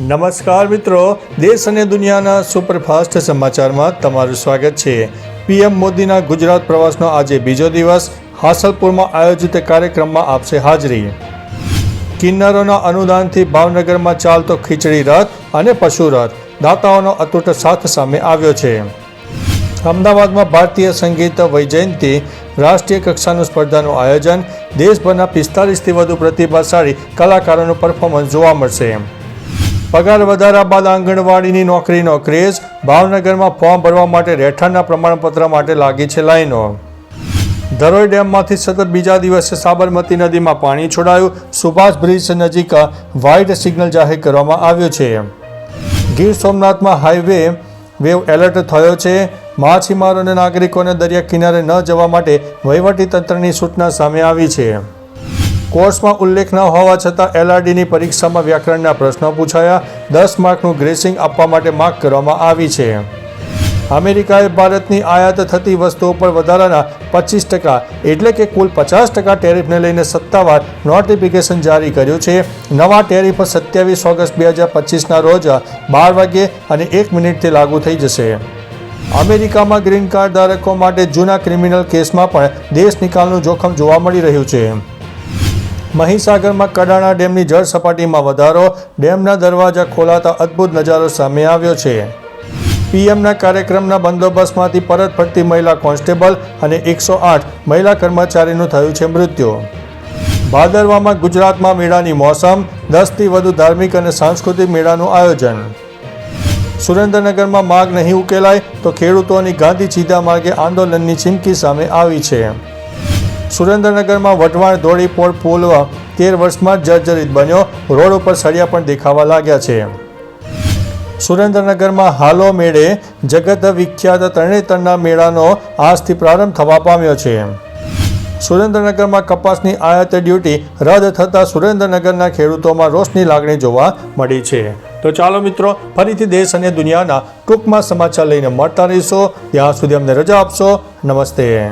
નમસ્કાર મિત્રો, દેશ અને દુનિયાના સુપરફાસ્ટ સમાચારમાં તમારું સ્વાગત છે. પીએમ મોદીના ગુજરાત પ્રવાસનો આજે બીજો દિવસ. હાસલપુરમાં આયોજિત કાર્યક્રમમાં આપશે હાજરી. કિન્નરોના અનુદાનથી ભાવનગરમાં ચાલતો ખીચડી રથ અને પશુ રથ દાતાઓનો અતૂટ સાથ સામે આવ્યો છે. અમદાવાદમાં ભારતીય સંગીત વૈજયંતી રાષ્ટ્રીય કક્ષાનું સ્પર્ધાનું આયોજન. દેશભરના પિસ્તાલીસથી વધુ પ્રતિભાશાળી કલાકારોનું પરફોર્મન્સ જોવા મળશે. પગાર વધારા બાદ આંગણવાડીની નોકરીનો ક્રેઝ, ભાવનગરમાં ફોર્મ ભરવા માટે રહેઠાણના પ્રમાણપત્ર માટે લાગી છે લાઈનો. ધરોઈ ડેમમાંથી સતત બીજા દિવસે સાબરમતી નદીમાં પાણી છોડાયું. સુભાષ બ્રિજ નજીક વ્હાઇટ સિગ્નલ જાહેર કરવામાં આવ્યું છે. ગીર સોમનાથમાં હાઈવે વેવ એલર્ટ થયો છે. માછીમારો અને નાગરિકોને દરિયા કિનારે ન જવા માટે વહીવટીતંત્રની સૂચના સામે આવી છે. કોર્સમાં ઉલ્લેખ ન હોવા છતાં એલઆરડીની પરીક્ષામાં વ્યાકરણના પ્રશ્નો પૂછાયા. દસ માર્કનું ગ્રેસિંગ આપવા માટે માર્ક કરવામાં આવી છે. અમેરિકાએ ભારતની આયાત થતી વસ્તુઓ પર વધારાના પચીસ ટકા એટલે કે કુલ પચાસ ટકા ટેરિફને લઈને સત્તાવાર નોટિફિકેશન જારી કર્યું છે. નવા ટેરિફ સત્યાવીસ ઓગસ્ટ બે હજાર પચીસના રોજ બાર વાગ્યે અને એક મિનિટથી લાગુ થઈ જશે. અમેરિકામાં ગ્રીન કાર્ડ ધારકો માટે જૂના ક્રિમિનલ કેસમાં પણ દેશ નિકાલનું જોખમ જોવા મળી રહ્યું છે. મહીસાગરમાં કડાણા ડેમની જળ સપાટીમાં વધારો, ડેમના દરવાજા ખોલાતા અદ્ભુત નજારો સામે આવ્યો છે. પીએમના કાર્યક્રમના બંદોબસ્તમાંથી પરત ફરતી મહિલા કોન્સ્ટેબલ અને એકસો આઠ મહિલા કર્મચારીનું થયું છે મૃત્યુ. ભાદરવામાં ગુજરાતમાં મેળાની મોસમ, દસથી વધુ ધાર્મિક અને સાંસ્કૃતિક મેળાનું આયોજન. સુરેન્દ્રનગરમાં માગ નહીં ઉકેલાય તો ખેડૂતોની ગાંધી સીધા માર્ગે આંદોલનની ચીમકી સામે આવી છે. સુરેન્દ્રનગરમાં વટવાણ ધોળીપોળ પુલ તેર વર્ષમાં જર્જરિત બન્યો. રોડ ઉપર સળિયા પણ દેખાવા લાગ્યા છે. સુરેન્દ્રનગરમાં હાલો મેળે જગત વિખ્યાત તરણેતરના મેળાનો આજથી પ્રારંભ થવા પામ્યો છે. સુરેન્દ્રનગરમાં કપાસની આયાત ડ્યુટી રદ થતાં સુરેન્દ્રનગરના ખેડૂતોમાં રોષની લાગણી જોવા મળી છે. તો ચાલો મિત્રો, ફરીથી દેશ અને દુનિયાના ટૂંકમાં સમાચાર લઈને મળતા રહીશો. ત્યાં સુધી અમને રજા આપશો. નમસ્તે.